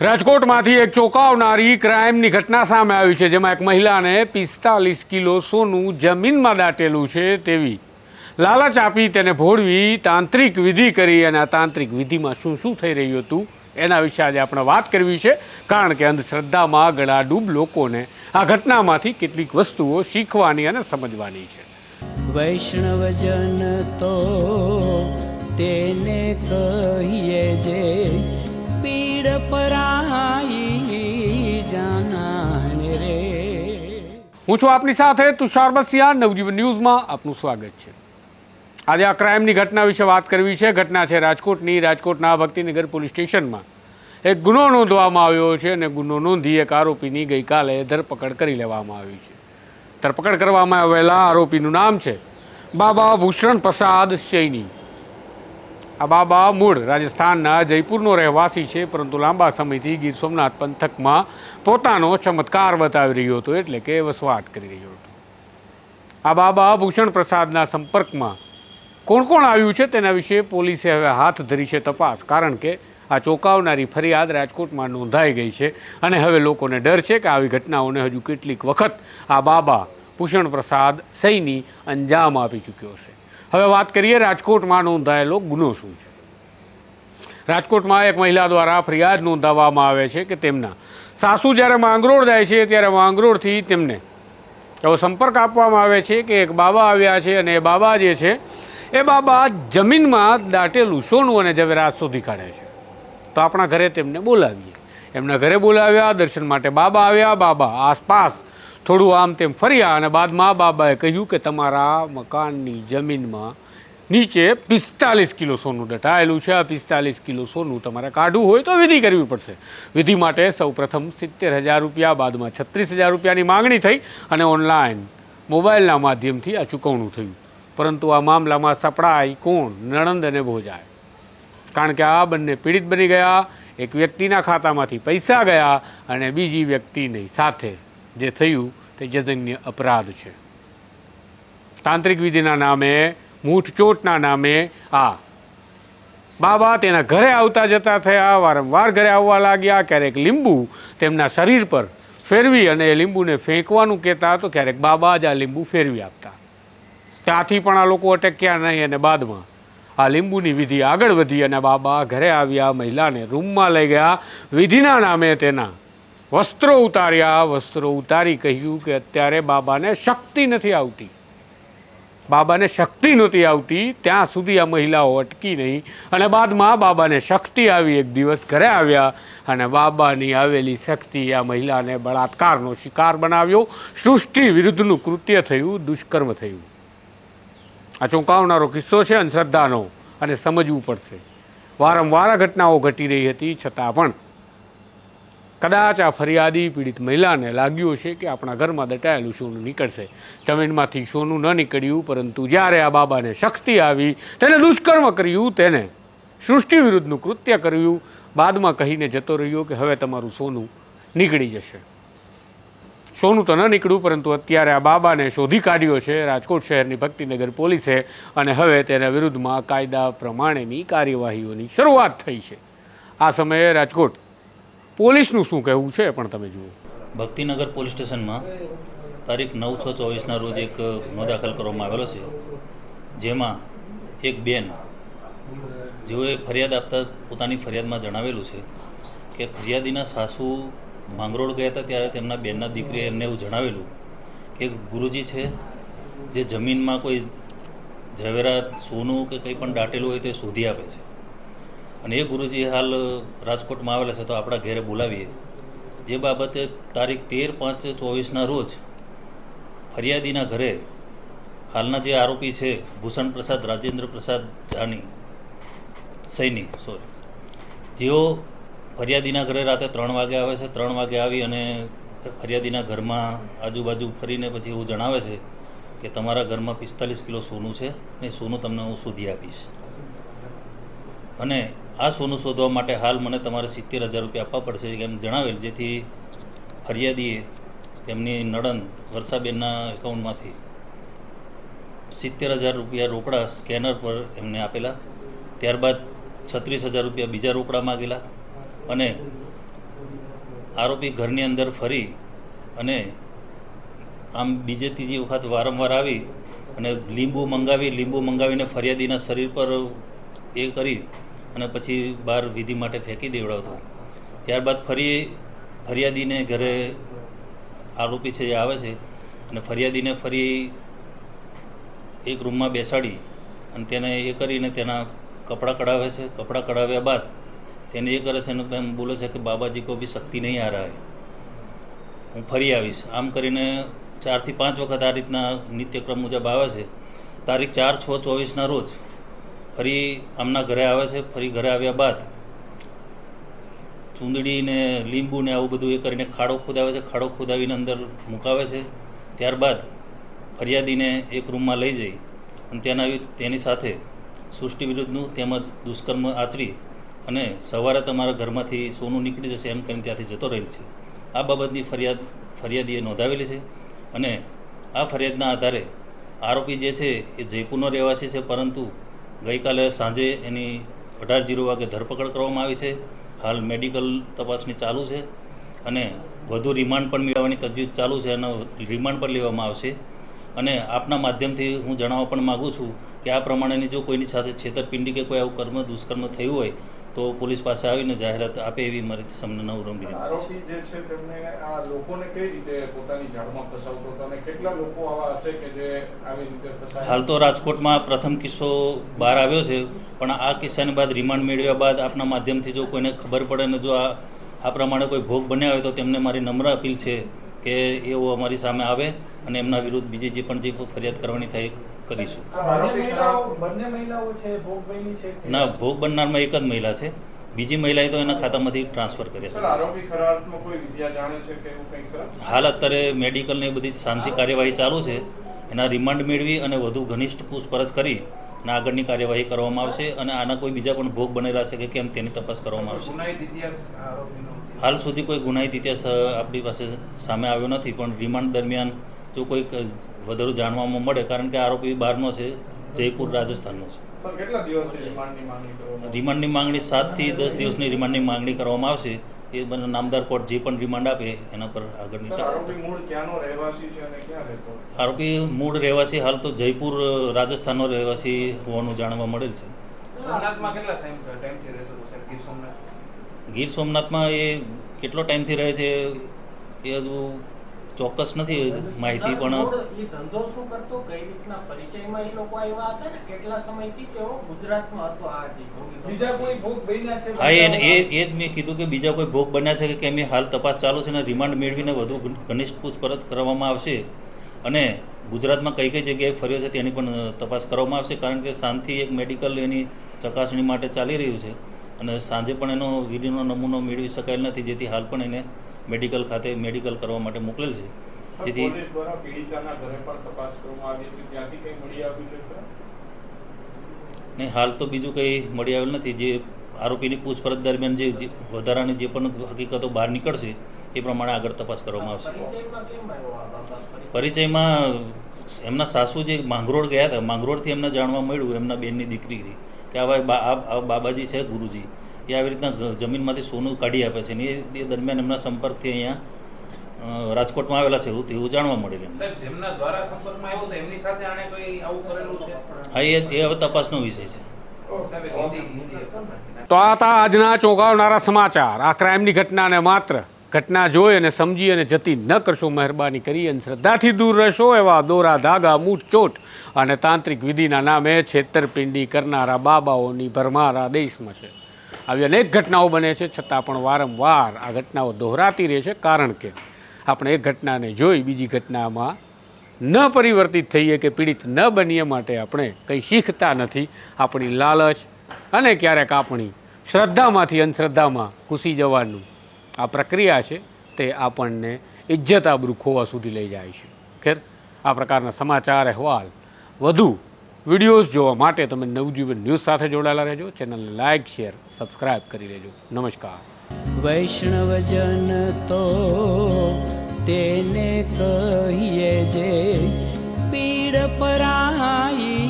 રાજકોટમાંથી એક ચોંકાવનારી ક્રાઇમની ઘટના સામે આવી છે, જેમાં એક મહિલાને પિસ્તાલીસ કિલો સોનું જમીનમાં દાટેલું છે તેવી લાલચ આપી તેને ભોળવી તાંત્રિક વિધિ કરી અને આ તાંત્રિક વિધિમાં શું શું થઈ રહ્યું હતું એના વિશે આજે આપણે વાત કરવી છે, કારણ કે અંધશ્રદ્ધામાં ગળાડૂબ લોકોને આ ઘટનામાંથી કેટલીક વસ્તુઓ શીખવાની અને સમજવાની છે. વૈષ્ણવજન તો તેને કહીએ જે પીડ પરાઈ જાન રે. હું છું આપની સાથે તુષાર બસિયા, નવજીવન ન્યૂઝમાં આપનું સ્વાગત છે. આજે આ ક્રાઇમની ઘટના વિશે વાત કરવી છે. ઘટના છે રાજકોટની. રાજકોટના ભક્તિનગર પોલીસ સ્ટેશનમાં એક ગુનો નોંધવામાં આવ્યો છે અને ગુનો નોંધી એક આરોપીની ગઈકાલે ધરપકડ કરી લેવામાં આવી છે. ધરપકડ કરવામાં આવેલા આરોપીનું નામ છે બાબા ભૂષણ પ્રસાદ સૈની આ બાબા મૂળ રાજસ્થાનના જયપુરનો રહેવાસી છે, પરંતુ લાંબા સમયથી ગીર સોમનાથ પંથકમાં પોતાનો ચમત્કાર બતાવી રહ્યો હતો, એટલે કે વસવાટ કરી રહ્યો હતો. આ બાબા ભૂષણ પ્રસાદના સંપર્કમાં કોણ કોણ આવ્યું છે તેના વિશે પોલીસે હવે હાથ ધરી છે તપાસ, કારણ કે આ ચોંકાવનારી ફરિયાદ રાજકોટમાં નોંધાઈ ગઈ છે અને હવે લોકોને ડર છે કે આવી ઘટનાઓને હજુ કેટલીક વખત આ બાબા ભૂષણ પ્રસાદ સૈની અંજામ આપી ચૂક્યો છે હવે વાત કરીએ રાજકોટમાં નોંધાયેલો ગુનો શું છે? રાજકોટમાં એક મહિલા દ્વારા ફરિયાદ નોંધાવવામાં આવે છે કે તેમના સાસુ જ્યારે માંગરોળ જાય છે, ત્યારે માંગરોળથી તેમને એવો સંપર્ક આપવામાં આવે છે કે એક બાબા આવ્યા છે અને એ બાબા જે છે, એ બાબા જમીનમાં દાટેલું સોનું અને ઝવેરાત શોધી કાઢે છે. તો આપણા ઘરે તેમને બોલાવીએ. એમના ઘરે બોલાવ્યા, દર્શન માટે બાબા આવ્યા, બાબા આસપાસ થોડું આમ તેમ ફર્યા અને બાદમાં બાબાએ કહ્યું કે તમારા મકાનની જમીનમાં નીચે પિસ્તાલીસ કિલો સોનું દટાયેલું છે. આ પિસ્તાલીસ કિલો સોનું તમારે કાઢવું હોય તો વિધિ કરવી પડશે. વિધિ માટે સૌપ્રથમ સિત્તેર હજાર રૂપિયા, બાદમાં છત્રીસ હજાર રૂપિયાની માંગણી થઈ અને ઓનલાઈન મોબાઈલના માધ્યમથી આ ચૂકવણું થયું. પરંતુ આ મામલામાં સપડાય કોણ? નણંદ અને ભોજાય કારણ કે આ બંને પીડિત બની ગયા. એક વ્યક્તિના ખાતામાંથી પૈસા ગયા અને બીજી વ્યક્તિની સાથે જે થયું તે જધન્ય અપરાધ છે. તાંત્રિક વિધિના નામે મૂઠચોટના નામે, આ. બાબા તેના ઘરે આવતા જતા થયા, વારંવાર ઘરે આવવા લાગ્યા, ક્યારેક લીંબુ તેમના શરીર પર ફેરવી અને એ લીંબુને ફેંકવાનું કહેતા તો ક્યારેક બાબા જ આ લીંબુ ફેરવી આપતા. ત્યાંથી પણ આ લોકો અટક્યા નહીં અને બાદમાં આ લીંબુની વિધિ આગળ વધી અને બાબા ઘરે આવ્યા, મહિલાને રૂમમાં લઈ ગયા. વિધિના નામે તેના વસ્ત્રો ઉતાર્યા વસ્ત્રો ઉતારી કહ્યું કે અત્યારે બાબાને શક્તિ નથી આવતી. બાબાને શક્તિ નહોતી આવતી, ત્યાં સુધી આ મહિલાઓ અટકી નહીં. અને બાદમાં બાબાને શક્તિ આવી, એક દિવસ ઘરે આવ્યા અને બાબાની આવેલી શક્તિ આ મહિલાને બળાત્કારનો શિકાર બનાવ્યો. સૃષ્ટિ વિરુદ્ધનું કૃત્ય થયું, દુષ્કર્મ થયું. આ ચોંકાવનારો કિસ્સો છે અંધશ્રદ્ધાનો, અને સમજવું પડશે. વારંવાર ઘટનાઓ ઘટી રહી હતી, છતાં પણ કદાચ આ ફરિયાદી પીડિત મહિલાને લાગ્યું છે કે આપણા ઘરમાં દટાયેલું સોનું નીકળશે. જમીનમાંથી સોનું ન નીકળ્યું, પરંતુ જ્યારે આ બાબાને શક્તિ આવી, તેને દુષ્કર્મ કર્યું, તેને સૃષ્ટિ વિરુદ્ધનું કૃત્ય કર્યું, બાદમાં કહીને જતો રહ્યો કે હવે તમારું સોનું નીકળી જશે. સોનું તો ન નીકળ્યું, પરંતુ અત્યારે આ બાબાને શોધી કાઢ્યો છે રાજકોટ શહેરની ભક્તિનગર પોલીસે અને હવે તેના વિરુદ્ધમાં કાયદા પ્રમાણેની કાર્યવાહીઓની શરૂઆત થઈ છે. આ સમયે રાજકોટ પોલીસનું શું કહેવું છે પણ તમે જુઓ. ભક્તિનગર પોલીસ સ્ટેશનમાં તારીખ નવ છ ચોવીસના રોજ એક ગુનો દાખલ કરવામાં આવેલો છે. જેમાં એક બેન જેઓએ ફરિયાદ આપતા પોતાની ફરિયાદમાં જણાવેલું છે કે ફરિયાદીના સાસુ માંગરોળ ગયા હતા ત્યારે તેમના બેનના દીકરીએ એમને એવું જણાવેલું કે ગુરુજી છે જે જમીનમાં કોઈ ઝવેરાત, સોનું કે કંઈ પણ દાટેલું હોય તે શોધી આપે છે. અને એ ગુરુજી હાલ રાજકોટમાં આવેલા છે તો આપણા ઘેરે બોલાવીએ. જે બાબતે તારીખ તેર પાંચ ચોવીસના રોજ ફરિયાદીના ઘરે હાલના જે આરોપી છે, ભૂષણ પ્રસાદ, રાજેન્દ્ર પ્રસાદ જાની, સૈની સોરી જેઓ ફરિયાદીના ઘરે રાતે ત્રણ વાગે આવે છે, ત્રણ વાગે આવી અને ફરિયાદીના ઘરમાં આજુબાજુ ફરીને પછી એવું જણાવે છે કે તમારા ઘરમાં પિસ્તાલીસ કિલો સોનું છે અને સોનું તમને હું શોધી આપીશ. અને આ સોનું શોધવા માટે હાલ મને તમારે સિત્તેર હજાર રૂપિયા આપવા પડશે, એમ જણાવેલ, જેથી ફરિયાદીએ તેમની નડન વર્ષાબેનના એકાઉન્ટમાંથી સિત્તેર હજાર રૂપિયા રોકડા સ્કેનર પર એમને આપેલા. ત્યારબાદ છત્રીસ હજાર રૂપિયા બીજા રોકડા માગેલા અને આરોપી ઘરની અંદર ફરી અને આમ બીજે ત્રીજી વખત વારંવાર આવી અને લીંબુ મંગાવી, લીંબુ મંગાવીને ફરિયાદીના શરીર પર એ કરી અને પછી બહાર વિધિ માટે ફેંકી દેવડાવતો. ત્યારબાદ ફરી ફરિયાદીને ઘરે આરોપી છે જે આવે છે અને ફરિયાદીને ફરી એક રૂમમાં બેસાડી અને તેને એ કરીને તેના કપડાં કઢાવે છે. કપડાં કઢાવ્યા બાદ તેને એ કરે છે અને એમ બોલે છે કે બાબાજી કો બી શક્તિ નહીં આ રહે હું ફરી આવીશ. આમ કરીને ચારથી પાંચ વખત આ રીતના નિત્યક્રમ મુજબ આવે છે. તારીખ ચાર છ ચોવીસના રોજ ફરી આમના ઘરે આવે છે, ફરી ઘરે આવ્યા બાદ ચૂંદડી ને લીંબુ ને આવું બધું એ કરીને ખાડો ખોદાવે છે, ખાડો ખોદાવીને અંદર મુકાવે છે. ત્યારબાદ ફરિયાદીને એક રૂમમાં લઈ જઈ અને તેના તેની સાથે સૃષ્ટિ વિરુદ્ધનું તેમજ દુષ્કર્મ આચરી અને સવારે તમારા ઘરમાંથી સોનું નીકળી જશે એમ કરીને ત્યાંથી જતો રહેલ છે. આ બાબતની ફરિયાદ, ફરિયાદીએ નોંધાવેલી છે અને આ ફરિયાદના આધારે આરોપી જે છે એ જયપુરનો રહેવાસી છે, પરંતુ ગઈકાલે સાંજે એની અઢાર જીરો વાગે ધરપકડ કરવામાં આવી છે. હાલ મેડિકલ તપાસની ચાલુ છે અને વધુ રિમાન્ડ પણ મેળવવાની તજવીજ ચાલુ છે અને રિમાન્ડ પણ લેવામાં આવશે. અને આપના માધ્યમથી હું જણાવવા પણ માગું છું કે આ પ્રમાણેની જો કોઈની સાથે છેતરપિંડી કે કોઈ આવું કર્મ, દુષ્કર્મ થયું હોય તો પોલીસ પાસે આવીને જાહેરાત આપે એવી મારી સમને નવરમ આરોપી જે છે તેમને આ લોકોને કઈ રીતે પોતાની જાળમાં ફસાવતો હતો અને કેટલા લોકો આવા હશે કે જે આવી રીતે ફસાય? હાલ તો રાજકોટમાં પ્રથમ કિસ્સો બહાર આવ્યો છે પણ આ કિસ્સાની બાદ રિમાન્ડ મેળવ્યા બાદ આપના માધ્યમથી જો કોઈને ખબર પડે ને જો આ આ પ્રમાણે કોઈ ભોગ બન્યા હોય તો તેમને મારી નમ્ર અપીલ છે કે એઓ અમારી સામે આવે અને એમના વિરુદ્ધ બીજી જે પણ જે ફરિયાદ કરવાની થાય કરીશું. ના ભોગ બનનારમાં એક જ મહિલા છે. બીજી મહિલાએ તો એના ખાતામાંથી ટ્રાન્સફર કર્યા છે. આરોપી ખરા અર્થમાં કોઈ વિદ્યા જાણે છે કે એવું કંઈ ખરા હાલ અત્યારે મેડિકલ ને એ બધી શાંતિ કાર્યવાહી ચાલુ છે. એના રિમાન્ડ મેળવી અને વધુ ઘનિષ્ઠ પૂછપરછ કરી અને આગળની કાર્યવાહી કરવામાં આવશે અને આના કોઈ બીજા પણ ભોગ બનેલા છે કે કેમ તેની તપાસ કરવામાં આવશે. હાલ સુધી કોઈ ગુનાહિત ઇતિહાસ આપણી પાસે સામે આવ્યો નથી પણ રિમાન્ડ દરમિયાન જો કોઈક વધારે જાણવામાં મળે કારણ કે આરોપી બહારનો છે જયપુર રાજસ્થાનનો છે. સર કેટલા દિવસની રિમાન્ડની માંગણી કરવામાં આવી? રિમાન્ડની માંગણી સાતથી દસ દિવસની રિમાન્ડની માંગણી કરવામાં આવશે. એ બંને નામદાર કોર્ટ જે પણ રિમાન્ડ આપે એના પર આગળની આરોપી મૂળ રહેવાસી છે અને ક્યાં રહેતો? આરોપી મૂળ રહેવાસી હાલ તો જયપુર રાજસ્થાનનો રહેવાસી હોવાનું જાણવા મળેલ છે. સોમનાથમાં કેટલા ટાઈમથી રહેતો હતો સાહેબ ગીર સોમનાથ? ગીર સોમનાથમાં એ કેટલો ટાઈમથી રહે છે? એ હજુ ચોક્કસ નથી માહિતી પણ એ ધંધો શું કરતો? કઈ રીતના પરિચયમાં એ લોકો આવ્યા હતા ને? કેટલા સમયથી તેઓ ગુજરાતમાં હતો આ બીજા કોઈ ભોગ બન્યા છે? હા એ એ એ જ મેં કીધું કે બીજા કોઈ ભોગ બન્યા છે કે કેમ એ હાલ તપાસ ચાલુ છે અને રિમાન્ડ મેળવીને વધુ ઘનિષ્ઠ પૂછપરછ કરવામાં આવશે. અને ગુજરાતમાં કઈ કઈ જગ્યાએ ફર્યો છે તેની પણ તપાસ કરવામાં આવશે કારણ કે શાંતિ એક મેડિકલ એની ચકાસણી માટે ચાલી રહ્યું છે. અને સાંજે પણ એનો વીર્યનો નમૂનો મેળવી શકાયેલ નથી જેથી હાલ પણ એને મેડિકલ ખાતે મેડિકલ કરવા માટે મોકલેલ છે જેથી પોલીસ દ્વારા પીડિતાના ઘરે પણ તપાસ કરવામાં આવી હતી ત્યાંથી કંઈ મળી આવ્યું છે ખરા? ને હાલ તો બીજું કંઈ મળી આવેલ નથી જે આરોપીની પૂછપરછ દરમિયાન જે વધારાની જે પણ હકીકતો બહાર નીકળશે એ પ્રમાણે આગળ તપાસ કરવામાં આવશે? પરિચયમાં એમના સાસુ જે માંગરોળ ગયા હતા માંગરોળથી એમને જાણવા મળ્યું એમના બેનની દીકરીથી કે આવા બાબાજી છે ગુરુજી. એ આવી રીતના જમીનમાંથી સોનું કાઢી આપે છે ને એ દરમિયાન એમના સંપર્કથી અહીંયા રાજકોટમાં આવેલા છે એવું તેવું જાણવા મળેલું એમ. સાહેબ જેમના દ્વારા સંપર્કમાં આવ્યો તો એમની સાથે આણે કોઈ આવું કરેલું છે? હા એ એ હવે તપાસનો વિષય છે. તો આ હતા આજના ચોંકાવનારા સમાચાર. આ ક્રાઇમની ઘટનાને માત્ર ઘટના જોઈ અને સમજી અને જતી ન કરશો મહેરબાની કરી અને શ્રદ્ધાથી દૂર રહેશો એવા દોરા ધાગા મૂઠચોટ અને તાંત્રિક વિધિના નામે છેતરપિંડી કરનારા બાબાઓની ભરમાર દેશમાં છે. આવી અનેક ઘટનાઓ બને છે, છતાં પણ વારંવાર આ ઘટનાઓ દોહરાતી રહે છે. કારણ કે આપણે એક ઘટનાને જોઈ બીજી ઘટનામાં ન પરિવર્તિત થઈએ કે પીડિત ન બનીએ માટે આપણે કંઈ શીખતા નથી. આપણી લાલચ અને ક્યારેક આપણી શ્રદ્ધામાંથી અંધશ્રદ્ધામાં ઘૂસી જવાનું આ પ્રક્રિયા છે તે આપણને ઇજ્જત આબરૂ ખોવા સુધી લઈ જાય છે. ખેર, આ પ્રકારના સમાચાર અહેવાલ. વધુ વિડીયોઝ જોવા માટે તમે નવજીવન ન્યૂઝ સાથે જોડાયેલા રહેજો. ચેનલને લાઇક શેર, સબસ્ક્રાઇબ કરી લેજો. નમસ્કાર. વૈષ્ણવજન તો તેને કહીએ જે પીડ પરાઈ